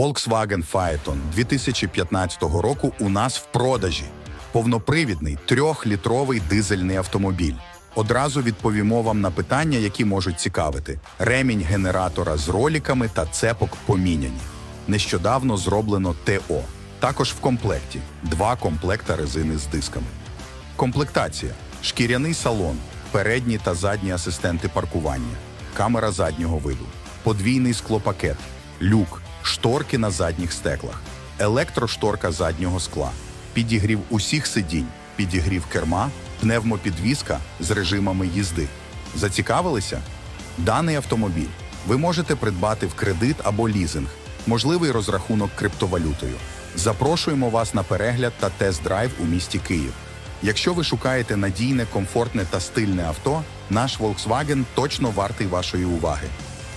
Volkswagen Phaeton 2015 року у нас в продажі. Повнопривідний трьохлітровий дизельний автомобіль. Одразу відповімо вам на питання, які можуть цікавити: ремінь генератора з роліками та цепок поміняні. Нещодавно зроблено ТО. Також в комплекті два комплекта резини з дисками. Комплектація: шкіряний салон, передні та задні асистенти паркування, камера заднього виду, подвійний склопакет, люк, шторки на задніх стеклах, електрошторка заднього скла, підігрів усіх сидінь, підігрів керма, пневмопідвізка з режимами їзди. Зацікавилися? Даний автомобіль ви можете придбати в кредит або лізинг, можливий розрахунок криптовалютою. Запрошуємо вас на перегляд та тест-драйв у місті Київ. Якщо ви шукаєте надійне, комфортне та стильне авто, наш Volkswagen точно вартий вашої уваги.